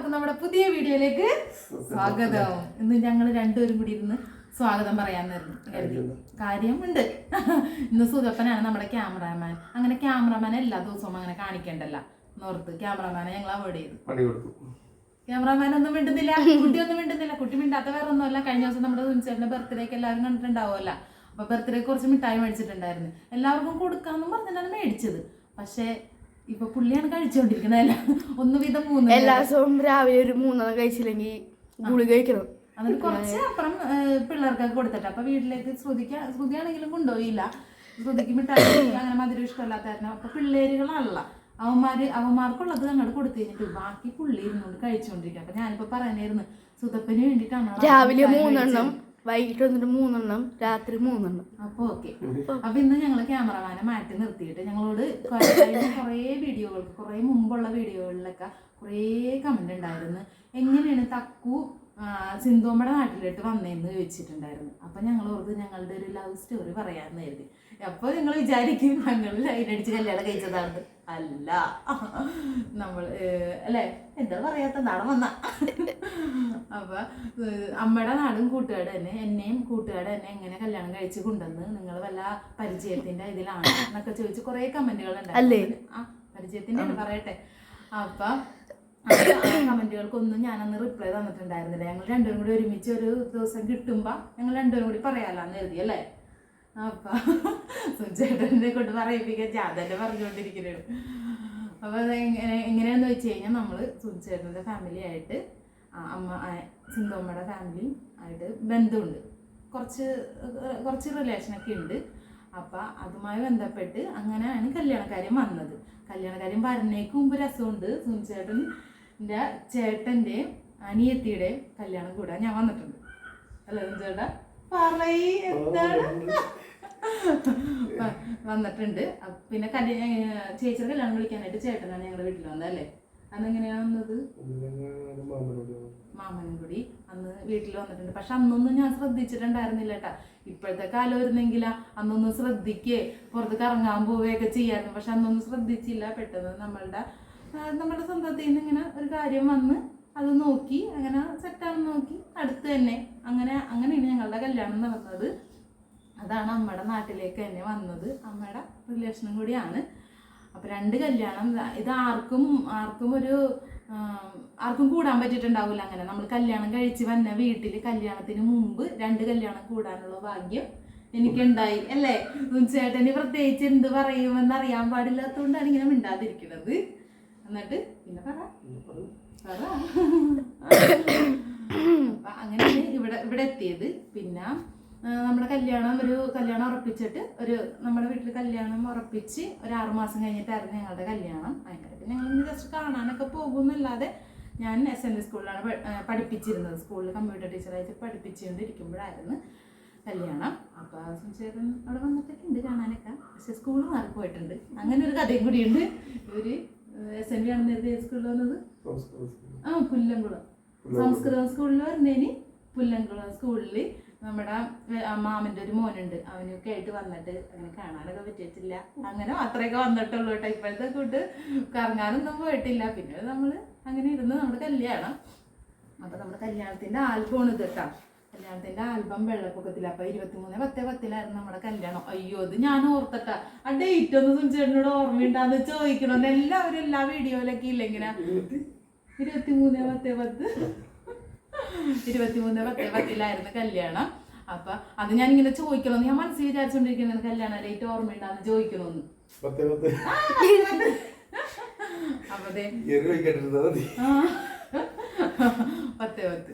എല്ലാവർക്കും നമ്മുടെ പുതിയ വീഡിയോയിലേക്ക് സ്വാഗതം. ഇന്ന് ഞങ്ങൾ രണ്ടുപേരും കൂടി ഇരുന്ന് സ്വാഗതം പറയാന്നായിരുന്നു കാര്യമുണ്ട് ഇന്ന് സുഖപ്പനാണ് നമ്മുടെ ക്യാമറാമാൻ. അങ്ങനെ ക്യാമറാമാൻ എല്ലാ ദിവസവും അങ്ങനെ കാണിക്കണ്ടല്ല. നോർത്ത് ക്യാമറാമാനെ ഞങ്ങൾ അവോയ്ഡ് ചെയ്തു. ക്യാമറാമാൻ ഒന്നും മിണ്ടുന്നില്ല. കുട്ടി ഒന്നും മിണ്ടുന്നില്ല. കുട്ടി മിണ്ടാത്ത വേറെ ഒന്നുമല്ല. കഴിഞ്ഞ ദിവസം നമ്മുടെ സുനിച്ചേട്ടന്റെ ബർത്ത്ഡേക്ക് എല്ലാവരും കണ്ടിട്ടുണ്ടാവുമല്ല. അപ്പൊ ബർത്ത്ഡേ കുറച്ച് മിഠായി മേടിച്ചിട്ടുണ്ടായിരുന്നു. എല്ലാവർക്കും കൊടുക്കാന്നും പറഞ്ഞിട്ടാണ് മേടിച്ചത്. പക്ഷേ ഇപ്പൊ പുള്ളിയാണ് കഴിച്ചുകൊണ്ടിരിക്കണല്ല ഒന്ന് വീതം മൂന്ന് എല്ലാ ദിവസവും രാവിലെ ഒരു മൂന്നെണ്ണം കഴിച്ചില്ലെങ്കിൽ ഗുളി കഴിക്കണം. അതിന് കുറച്ച് അപ്പുറം പിള്ളേർക്കൊക്കെ കൊടുത്തിട്ട്. അപ്പൊ വീട്ടിലേക്ക് ശ്രുതിക്ക് ശ്രുതിയാണെങ്കിലും കൊണ്ടുപോയില്ല. ശ്രുതിക്ക് മിഠായി അങ്ങനെ മധുരം ഇഷ്ടമല്ലാത്തായിരുന്നു അപ്പൊ പിള്ളേരുകളല്ല. അവന്മാര് അവന്മാർക്കുള്ളത് അങ്ങോട്ട് കൊടുത്തു കഴിഞ്ഞിട്ട് ബാക്കി പുള്ളി ഇരുന്നുകൊണ്ട് കഴിച്ചുകൊണ്ടിരിക്കുക അപ്പൊ ഞാനിപ്പോ പറയാനായിരുന്നു സുതപ്പന് വേണ്ടിട്ടാണ് രാവിലെ മൂന്നെണ്ണം. വൈകിട്ട് വന്നിട്ട് മൂന്നെണ്ണം രാത്രി മൂന്നെണ്ണം. അപ്പൊ ഓക്കെ. അപ്പൊ ഇന്ന് ഞങ്ങൾ ക്യാമറമാനെ മാറ്റി നിർത്തിയിട്ട് ഞങ്ങളോട് കുറെ- കഴിഞ്ഞ കുറേ വീഡിയോകൾക്ക് കുറേ മുമ്പുള്ള വീഡിയോകളിലൊക്കെ കുറേ കമന്റ് ഉണ്ടായിരുന്നു. എങ്ങനെയാണ് തക്കു സിന്ധുമ്മയുടെ നാട്ടിലോട്ട് വന്നേന്ന് ചോദിച്ചിട്ടുണ്ടായിരുന്നു. അപ്പൊ ഞങ്ങൾ ഓർത്ത് ഞങ്ങളുടെ ഒരു ലവ് സ്റ്റോറി പറയാന്ന് കരുതി. അപ്പൊ നിങ്ങൾ വിചാരിക്കും ഞങ്ങൾ ലൈനടിച്ച് കല്യാണം കഴിച്ചതാണ് അല്ല. നമ്മൾ അല്ലേ? എന്താ പറയാത്ത നാളെ വന്ന അപ്പൊ അമ്മയുടെ നാടും കൂട്ടുകാട് തന്നെ എന്നെയും കൂട്ടുകാട് തന്നെ എങ്ങനെ കല്യാണം കഴിച്ച് കൊണ്ടുവന്ന് നിങ്ങൾ വല്ല പരിചയത്തിന്റെ ഇതിലാണ് എന്നൊക്കെ ചോദിച്ച് കുറെ കമന്റുകൾ അല്ലേ? ആ പരിചയത്തിന്റെ പറയട്ടെ. അപ്പൊ കമന്റുകൾക്കൊന്നും ഞാനന്ന് റിപ്ലൈ തന്നിട്ടുണ്ടായിരുന്നില്ല. ഞങ്ങൾ രണ്ടുപേരും കൂടി ഒരുമിച്ച് ഒരു ദിവസം കിട്ടുമ്പോ ഞങ്ങൾ രണ്ടുപേരും കൂടി പറയാലാന്ന് എഴുതി അല്ലേ? അപ്പൊ ചേട്ടനെ കൊണ്ട് പറയിപ്പിക്കാൻ ജാതന്നെ പറഞ്ഞുകൊണ്ടിരിക്കുന്നു പറഞ്ഞുകൊണ്ടിരിക്കുന്നത് അപ്പൊ അത് എങ്ങനെ എങ്ങനെയാന്ന് വെച്ച് കഴിഞ്ഞാൽ നമ്മൾ സുജേട്ടന്റെ ഫാമിലി ആയിട്ട് അമ്മ സിന്ധുമ്മയുടെ ഫാമിലി ആയിട്ട് ബന്ധമുണ്ട്. കുറച്ച് കുറച്ച് റിലേഷനൊക്കെ ഉണ്ട്. അപ്പം അതുമായി ബന്ധപ്പെട്ട് അങ്ങനെയാണ് കല്യാണക്കാര്യം വന്നത്. കല്യാണക്കാര്യം വരുന്നേക്ക് മുമ്പ് രസമുണ്ട്. സുനിച്ചേട്ടന്റെ ചേട്ടന്റെ അനിയത്തിയുടെ കല്യാണം കൂടാൻ ഞാൻ വന്നിട്ടുണ്ട്. അല്ലേ സുനിച്ചേട്ടാ? പറയ് എന്താണ്? വന്നിട്ടുണ്ട്. പിന്നെ കല്യാണം ചേച്ചിയുടെ കല്യാണം വിളിക്കാനായിട്ട് ചേട്ടനാണ് ഞങ്ങളുടെ വീട്ടിൽ വന്നത് അല്ലേ? അന്ന് എങ്ങനെയാണ് വന്നത് മാമനും അന്ന് വീട്ടിൽ വന്നിട്ടുണ്ട്. പക്ഷെ അന്നൊന്നും ഞാൻ ശ്രദ്ധിച്ചിട്ടുണ്ടായിരുന്നില്ല കേട്ടാ ഇപ്പോഴത്തെ കാലം വരുന്നെങ്കിൽ അന്നൊന്നും ശ്രദ്ധിക്കേ. പുറത്ത് കറങ്ങാൻ പോവുകയൊക്കെ ചെയ്യായിരുന്നു. പക്ഷെ അന്നൊന്നും ശ്രദ്ധിച്ചില്ല. പെട്ടെന്ന് നമ്മളുടെ നമ്മുടെ സ്വന്തത്തിൽ നിന്ന് ഇങ്ങനെ ഒരു കാര്യം വന്ന് അത് നോക്കി അങ്ങനെ സെറ്റാണെന്ന് നോക്കി അടുത്ത് തന്നെ. അങ്ങനെ അങ്ങനെയാണ് ഞങ്ങളുടെ കല്യാണം നടന്നത്. അതാണ് അമ്മയുടെ നാട്ടിലേക്ക് തന്നെ വന്നത്. അമ്മയുടെ റിലേഷനും കൂടിയാണ്. അപ്പോൾ രണ്ട് കല്യാണം ഇത് ആർക്കും ആർക്കും ഒരു ആർക്കും കൂടാൻ പറ്റിയിട്ടുണ്ടാവില്ല അങ്ങനെ. നമ്മൾ കല്യാണം കഴിച്ച് വന്ന വീട്ടിൽ കല്യാണത്തിന് മുമ്പ് രണ്ട് കല്യാണം കൂടാനുള്ള ഭാഗ്യം എനിക്കുണ്ടായി അല്ലേ? ചേട്ടന് പ്രത്യേകിച്ച് എന്ത് പറയുമെന്ന് അറിയാൻ പാടില്ലാത്തതുകൊണ്ടാണ് ഇങ്ങനെ മിണ്ടാതിരിക്കുന്നത്. എന്നിട്ട് പിന്നെ പറ. പറ. അങ്ങനെയാണ് ഇവിടെ ഇവിടെ എത്തിയത്. പിന്നെ നമ്മുടെ കല്യാണം ഒരു കല്യാണം ഉറപ്പിച്ചിട്ട് ഒരു നമ്മുടെ വീട്ടിൽ കല്യാണം ഉറപ്പിച്ച് ഒരു ആറുമാസം കഴിഞ്ഞിട്ടായിരുന്നു ഞങ്ങളുടെ കല്യാണം. ഭയങ്കര പിന്നെ ഞങ്ങൾ ജസ്റ്റ് കാണാനൊക്കെ പോകുമെന്നല്ലാതെ ഞാൻ എസ് എൻ ഡി സ്കൂളിലാണ് പഠിപ്പിച്ചിരുന്നത്. സ്കൂളിൽ കമ്പ്യൂട്ടർ ടീച്ചറായിട്ട് പഠിപ്പിച്ചുകൊണ്ടിരിക്കുമ്പോഴായിരുന്നു കല്യാണം. അപ്പോൾ ചേട്ടൻ അവിടെ വന്നിട്ടൊക്കെ ഉണ്ട് കാണാനൊക്കെ. പക്ഷെ സ്കൂൾ മാറിപ്പോയിട്ടുണ്ട് അങ്ങനെ ഒരു കഥയും കൂടിയുണ്ട് ഒരു എസ് എൻ ഡി ആണ് നേരത്തെ സ്കൂളിൽ വന്നത്? ആ പുല്ലംകുളം. സംസ്കൃതം സ്കൂളിൽ വരുന്നതിന് പുല്ലംകുളം സ്കൂളിൽ നമ്മുടെ മാമന്റെ ഒരു മോനുണ്ട്. അവനൊക്കെ ആയിട്ട് വന്നിട്ട് അങ്ങനെ കാണാനൊക്കെ പറ്റിയിട്ടില്ല. അങ്ങനെ മാത്രമൊക്കെ വന്നിട്ടുള്ളൂ കേട്ടോ. ഇപ്പോഴത്തെ കൂട്ട് കറങ്ങാനൊന്നും പോയിട്ടില്ല. പിന്നെ നമ്മൾ അങ്ങനെ ഇരുന്ന് നമ്മുടെ കല്യാണം. അപ്പൊ നമ്മുടെ കല്യാണത്തിന്റെ ആൽബം ഇത് കേട്ടോ. കല്യാണത്തിന്റെ ആൽബം വെള്ളപ്പൊക്കത്തിൽ. അപ്പൊ ഇരുപത്തിമൂന്ന് പത്ത് പത്തിലായിരുന്നു നമ്മുടെ കല്യാണം. അയ്യോ അത് ഞാൻ ഓർത്തട്ട. ആ ഡേറ്റ് ഒന്ന് സുനിച്ചേട്ടനോട് ഓർമ്മയുണ്ടാന്ന് ചോദിക്കണമെന്ന് എല്ലാവരും എല്ലാ വീഡിയോയിലൊക്കെ ഇല്ലെങ്കിലാ ഇരുപത്തി ഇരുപത്തിമൂന്ന് പത്ത് പത്ത്. ഇരുപത്തിമൂന്ന് പത്ത് പത്തിലായിരുന്നു കല്യാണം. അപ്പൊ അത് ഞാൻ ഇങ്ങനെ ചോദിക്കണമെന്ന് ഞാൻ മനസ്സിൽ വിചാരിച്ചോണ്ടിരിക്കുന്നത് കല്യാണം ഡേറ്റ് ഓർമ്മയുണ്ടാന്ന് ചോദിക്കണമെന്ന് പത്തേ പത്ത്.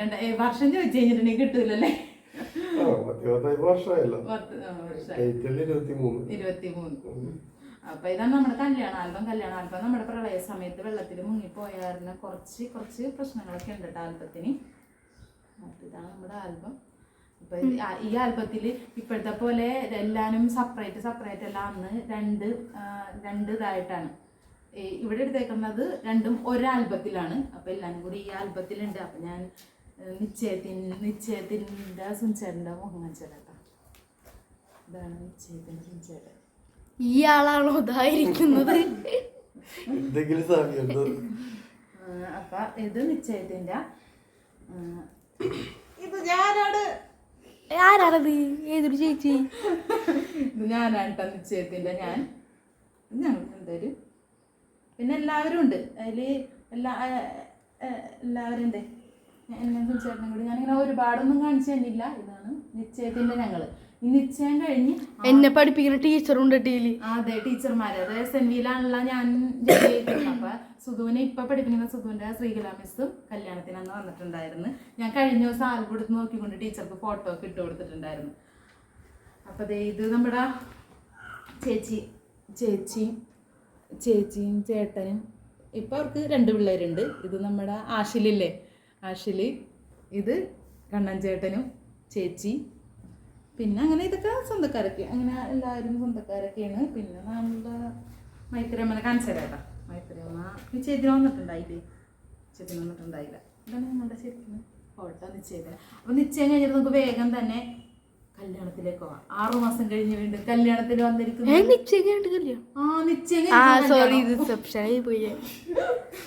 രണ്ട വർഷം ചോദിച്ചു കഴിഞ്ഞിട്ടുണ്ടെങ്കിൽ കിട്ടൂലല്ലേ? പത്തേ വർഷമായല്ലോ. പത്ത് ആ, വർഷം ഡേറ്റിൽ ഇരുപത്തി മൂന്ന് ഇരുപത്തി മൂന്ന് അപ്പൊ ഇതാണ് നമ്മുടെ കല്യാണ ആൽബം കല്യാണ ആൽബം നമ്മുടെ പ്രളയ സമയത്ത് വെള്ളത്തിൽ മുങ്ങിപ്പോയായിരുന്ന കുറച്ച് കുറച്ച് പ്രശ്നങ്ങളൊക്കെ ഉണ്ട് കേട്ടോ ആൽബത്തിന്. അപ്പോൾ ഇതാണ് നമ്മുടെ ആൽബം. ഇപ്പൊ ഈ ആൽബത്തിൽ ഇപ്പോഴത്തെ പോലെ എല്ലാവരും സെപ്പറേറ്റ് സെപ്പറേറ്റ് എല്ലാം അന്ന് രണ്ട് രണ്ട് ഇതായിട്ടാണ്. ഇവിടെ എടുത്തേക്കുന്നത് രണ്ടും ഒരാൽബത്തിലാണ് അപ്പൊ എല്ലാരും കൂടി ഈ ആൽബത്തിലുണ്ട്. അപ്പൊ ഞാൻ നിശ്ചയത്തിൻ നിശ്ചയത്തിന്റെ സുഞ്ചേട്ടന്റെ മുഖം കാണിച്ചേട്ടാ ഇതാണ് നിശ്ചയത്തിന്റെ സുഞ്ചേട്ടൻ ഈ ആളാണോ ഇതായിരിക്കുന്നത്? എന്തെങ്കിലും സാമ്യമുണ്ടോ അപ്പൊ ഇത് നിശ്ചയത്തിന്റെ ഇത് ഞാനാണ്. ആരാണത് ഏതൊരു ചേച്ചി? ഇത് ഞാനാണ് നിശ്ചയത്തിന്റെ ഞാൻ. ഞങ്ങൾ എന്തായാലും പിന്നെ എല്ലാവരും ഉണ്ട്. അതിൽ എല്ലാ എല്ലാവരും ഉണ്ട്. എന്നെ ചേട്ടനും കൂടി ഞാനിങ്ങനെ ഒരുപാടൊന്നും കാണിച്ചു തന്നില്ല. ഇതാണ് നിശ്ചയത്തിന്റെ ഞങ്ങൾ. നിശ്ചയം കഴിഞ്ഞ് എന്നെ പഠിപ്പിക്കുന്ന ടീച്ചറുണ്ട് ഉണ്ട് ആ, അതെ ടീച്ചർമാര്. അത് എസ് എൻ വിയിലാണല്ലോ ഞാൻ അപ്പൊ സുധുവിനെ ഇപ്പൊ പഠിപ്പിക്കുന്ന സുധുവിന്റെ ശ്രീകലാ മിസ്സും കല്യാണത്തിന് അന്ന് വന്നിട്ടുണ്ടായിരുന്നു. ഞാൻ കഴിഞ്ഞ ദിവസം ആൽബുടുത്ത് നോക്കിക്കൊണ്ട് ടീച്ചർക്ക് ഫോട്ടോ ഒക്കെ ഇട്ട് കൊടുത്തിട്ടുണ്ടായിരുന്നു. അപ്പൊ ഇത് നമ്മുടെ ചേച്ചി ചേച്ചിയും ചേച്ചിയും ചേട്ടനും. ഇപ്പൊ അവർക്ക് രണ്ട് പിള്ളേരുണ്ട്. ഇത് നമ്മുടെ ആഷിലില്ലേ ആഷിൽ ഇത് കണ്ണൻ ചേട്ടനും ചേച്ചി പിന്നെ അങ്ങനെ ഇതൊക്കെ സ്വന്തക്കാരൊക്കെ അങ്ങനെ എല്ലാവരും സ്വന്തക്കാരൊക്കെയാണ്. പിന്നെ നമ്മുടെ മൈത്രമ്മനെ കാണിച്ചേരാട്ടാ മൈത്രമ്മ നിശ്ചയത്തിന് വന്നിട്ടുണ്ടായില്ലേ? നിശ്ചയത്തിന് വന്നിട്ടുണ്ടായില്ല. ഇതാണ് ഞങ്ങളുടെ ശരിക്കും ഫോട്ടോ നിശ്ചയത അപ്പൊ നിശ്ചയം കഴിഞ്ഞിട്ട് നമുക്ക് വേഗം തന്നെ കല്യാണത്തിലേക്ക് പോവാം. ആറു മാസം കഴിഞ്ഞ് വീണ്ടും കല്യാണത്തിന് വന്നിരിക്കുന്നു. നിശ്ചയം നിശ്ചയം.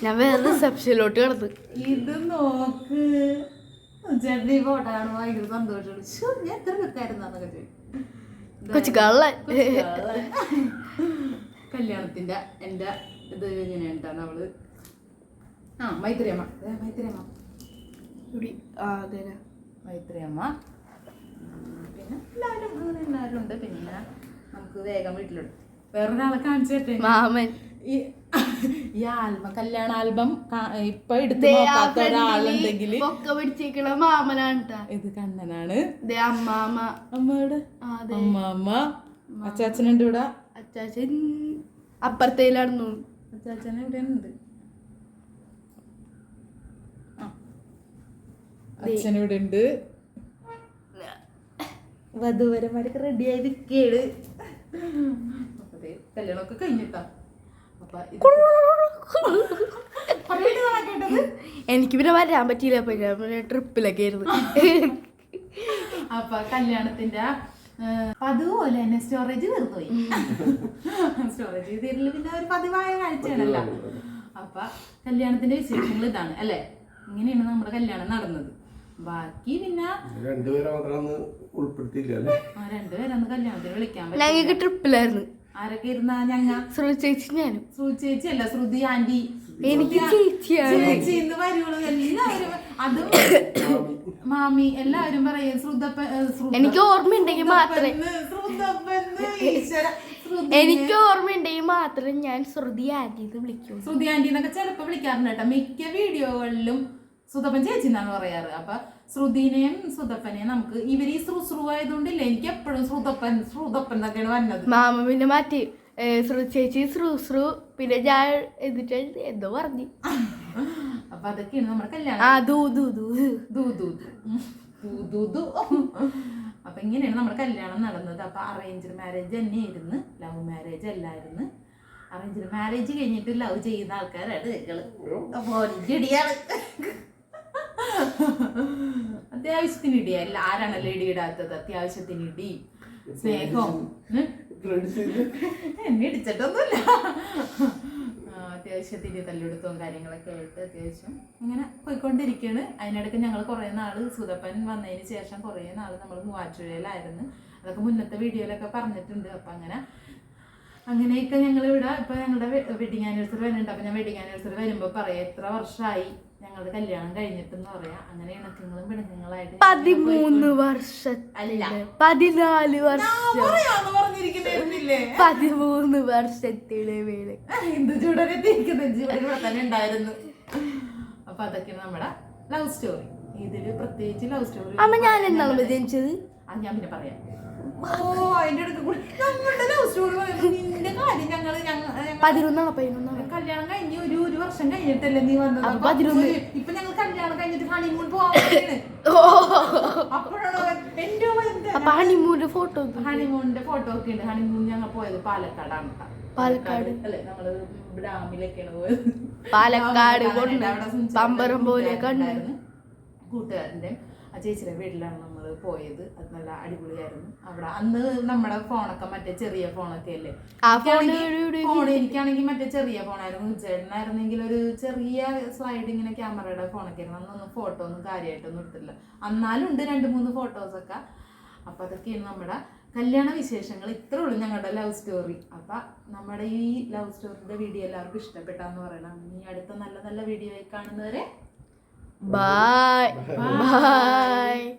ഞാൻ വേറെ റിസപ്ഷനിലോട്ട് കിടന്നു. ഇത് നോക്ക്. ഈ ഫോട്ടോ കാണുമ്പോൾ ഭയങ്കര സന്തോഷമാണ്. ശ്ശോ, ഞാൻ എത്ര വെക്കായിരുന്നൊക്കെ ചോദിക്കും. കൊച്ചു കള്ളൻ. കല്യാണത്തിന്റെ എന്റെ ഇത് എങ്ങനെയാണ് അവൾ? ആ മൈത്രിയമ്മ. ദേ മൈത്രിയമ്മ. മൈത്രിയമ്മ. പിന്നെ എല്ലാവരും അങ്ങനെ എല്ലാവരും ഉണ്ട്. പിന്നെ നമുക്ക് വേഗം വീട്ടിലുണ്ട് വേറൊരാളെ കാണിച്ചിട്ടേ മാമൻ. ഈ ഈ ആൽബം കല്യാണ ആൽബം ഇപ്പൊ എടുത്ത് നോക്കാത്ത ഒരാളുണ്ടെങ്കിൽ പിടിച്ചിരിക്കണ മാമനാണ്. ഇത് കണ്ണനാണ്. ദേ അമ്മാമ. അമ്മയുടെ അമ്മാമ്മ അച്ചാച്ചനുണ്ട് ഇവിടെ അച്ചാച്ചൻ അപ്പുറത്തേലായിരുന്നു. അച്ചാച്ചൻ ഇവിടെ ഉണ്ട് അച്ഛൻ ഇവിടെ ഉണ്ട് വധുവരന്മാരൊക്കെ റെഡി ആയി നിൽക്കേട് അപ്പൊ ദേ കല്യാണമൊക്കെ കഴിഞ്ഞിട്ടാ. എനിക്ക് പിന്നെ വരാൻ പറ്റിയില്ല അപ്പൊ ഞാൻ പിന്നെ ട്രിപ്പിലൊക്കെ ആയിരുന്നു. അപ്പൊ കല്യാണത്തിന്റെ അതുപോലെ പതുപോലെ തന്നെ സ്റ്റോറേജ് തീർന്നുപോയി സ്റ്റോറേജ് തീരൽ പിന്നെ ഒരു പതിവായ കാഴ്ചയാണല്ലോ. അപ്പൊ കല്യാണത്തിന്റെ വിശേഷങ്ങൾ ഇതാണ് അല്ലെ? ഇങ്ങനെയാണ് നമ്മുടെ കല്യാണം നടന്നത്. ബാക്കി പിന്നെ രണ്ടുപേരെ മാത്രം ഉൾപ്പെടുത്തിയില്ല അല്ലേ? ആ രണ്ടുപേരൊന്ന് കല്യാണത്തിന് വിളിക്കാൻ പറ്റില്ല ട്രിപ്പിലായിരുന്നു ആരൊക്കെ ഇരുന്നാ ഞങ്ങ? ശ്രുതി ചേച്ചി ഞാനും. ശ്രുതി ചേച്ചി അല്ല ശ്രുതി ആന്റി. എനിക്ക് ചേച്ചിന്ന് ചേച്ചി ഇന്ന് വരുവുള്ളൂ എല്ലാവരും അതും മാമി എല്ലാവരും പറയും ശ്രുതപ്പ എനിക്ക് ഓർമ്മയുണ്ടെങ്കിൽ മാത്രമേ എനിക്ക് ഓർമ്മയുണ്ടെങ്കിൽ മാത്രമേ ഞാൻ ശ്രുതി ആന്റി വിളിക്കൂ. ശ്രുതി ആന്റി എന്നൊക്കെ ചിലപ്പോ വിളിക്കാറുണ്ട് കേട്ടോ. മിക്ക വീഡിയോകളിലും സുതപ്പൻ ചേച്ചി എന്നാണ് പറയാറ്. അപ്പൊ ശ്രുതിനെയും ശ്രുതപ്പനെയും നമുക്ക് ഇവർ ഈ ശ്രുശ്രു ആയതുകൊണ്ടില്ല എനിക്ക് എപ്പോഴും ശ്രുതപ്പൻ ശ്രുതപ്പൻ എന്നൊക്കെയാണ് വന്നത്. മാമ പിന്നെ മാറ്റി. ഏ, ശ്രുതി ചേച്ചി ശ്രു ശ്രു പിന്നെ ഞാൻ എന്നിട്ട് എന്തോ പറഞ്ഞു. അപ്പൊ അതൊക്കെയാണ് നമ്മുടെ കല്യാണം. ആ ദൂ ദൂ ദൂ. ദൂ ദൂ ദൂ. ദൂ. അപ്പൊ ഇങ്ങനെയാണ് നമ്മുടെ കല്യാണം നടന്നത്. അപ്പൊ അറേഞ്ച്ഡ് മാരേജ് തന്നെ ആയിരുന്നു ലവ് മാരേജ് അല്ലായിരുന്നു. അറേഞ്ച്ഡ് മാരേജ് കഴിഞ്ഞിട്ട് ലവ് ചെയ്യുന്ന ആൾക്കാരാണ് നിങ്ങൾ അപ്പൊ ഇടിയാണ്. അത്യാവശ്യത്തിന് ഇടിയ അല്ല ആരാണല്ലോ ഇടി ഇടാത്തത്? അത്യാവശ്യത്തിനിടി സ്നേഹവും. എന്നെ ഇടിച്ചിട്ടൊന്നുമില്ല. അത്യാവശ്യത്തിന്റെ അത്യാവശ്യത്തിന് തല്ലെടുത്തവും കാര്യങ്ങളൊക്കെ ആയിട്ട് അത്യാവശ്യം ഇങ്ങനെ പോയിക്കൊണ്ടിരിക്കുകയാണ് അതിനിടയ്ക്ക് ഞങ്ങൾ കുറേ നാൾ സുതപ്പൻ വന്നതിന് ശേഷം കുറേ നാൾ നമ്മൾ മൂവാറ്റുപുഴയിലായിരുന്നു. അതൊക്കെ മുന്നത്തെ വീഡിയോയിലൊക്കെ പറഞ്ഞിട്ടുണ്ട്. അപ്പം അങ്ങനെ അങ്ങനെയൊക്കെ ഞങ്ങൾ ഇവിടെ ഇപ്പൊ ഞങ്ങളുടെ വെഡിങ് ആനിവേഴ്സറി വരുന്നുണ്ട് അപ്പൊ ഞാൻ വെഡിങ് ആനിവേഴ്സറി വരുമ്പോൾ പറയാം എത്ര വർഷമായി ഞങ്ങളുടെ കല്യാണം കഴിഞ്ഞിട്ടെന്ന് പറയാം. അങ്ങനെ ഇണക്കങ്ങളും പിണക്കങ്ങളായിട്ട് പതിമൂന്ന് അല്ല പതിനാല് വർഷം. പതിമൂന്ന് വർഷത്തിലെ വേള എന്ത് ചൂടൊക്കെ തിരിക്കുന്ന ചൂട് ഇവിടെ തന്നെ ഉണ്ടായിരുന്നു. അപ്പൊ അതൊക്കെയാണ് നമ്മുടെ ലവ് സ്റ്റോറി ഇതിൽ പ്രത്യേകിച്ച് ലവ് സ്റ്റോറി അമ്മ ഞാൻ എന്നാണ് ജനിച്ചത്? അത് ഞാൻ പിന്നെ പറയാം. ഓ അതിന്റെ അടുത്ത് ഞങ്ങളുടെ ലവ് സ്റ്റോറി പറയുന്നത് നിന്റെ കാര്യം ഞങ്ങൾ ഞങ്ങൾ ഞങ്ങ- പതിനൊന്നാണ്? പതിനൊന്നാണ്? കല്യാണം കഴിഞ്ഞ് ഒരു ഒരു വർഷം കഴിഞ്ഞിട്ടല്ലേ നീ വന്നത്? ഇപ്പൊ ഞങ്ങൾ കല്യാണം കഴിഞ്ഞിട്ട് ഹണിമൂൺ പോവാൻ അപ്പോഴാണ് ഹണിമൂന്റെ ഫോട്ടോ ഹണിമൂണിന്റെ ഫോട്ടോ ഒക്കെ ഉണ്ട്. ഹണിമൂൺ ഞങ്ങൾ പോയത് പാലക്കാടാണ് പാലക്കാട്. അല്ലെ? നമ്മൾ ഡാമിലൊക്കെയാണ് പോയത്. പാലക്കാട് കൊണ്ട് പമ്പരം പോലെ കണ്ട് കൂട്ടുകാരന്റെ ആ ചേച്ചിയുടെ വീട്ടിലാണ് നമ്മൾ ഞങ്ങൾ പോയത്. അത് നല്ല അടിപൊളിയായിരുന്നു. അവിടെ അന്ന് നമ്മുടെ ഫോണൊക്കെ മറ്റേ ചെറിയ ഫോണൊക്കെ അല്ലേ? ഫോൺ എനിക്കാണെങ്കിൽ മറ്റേ ചെറിയ ഫോണായിരുന്നു. ചേട്ടനായിരുന്നെങ്കിൽ ഒരു ചെറിയ സ്ലൈഡ് ഇങ്ങനെ ക്യാമറയുടെ ഫോണൊക്കെ ആയിരുന്നു. അന്നൊന്നും ഫോട്ടോ ഒന്നും കാര്യമായിട്ടൊന്നും എടുത്തില്ല. എന്നാലും ഉണ്ട് രണ്ട് മൂന്ന് ഫോട്ടോസൊക്കെ അപ്പൊ അതൊക്കെയാണ് നമ്മുടെ കല്യാണ വിശേഷങ്ങൾ. ഇത്രേ ഉള്ളൂ ഞങ്ങളുടെ ലവ് സ്റ്റോറി അപ്പൊ നമ്മുടെ ഈ ലവ് സ്റ്റോറിയുടെ വീഡിയോ എല്ലാവർക്കും ഇഷ്ടപ്പെട്ടാന്ന് പറയണം. ഇനി അടുത്ത നല്ല നല്ല വീഡിയോ ആയി കാണുന്നവരെ Bye. ബൈ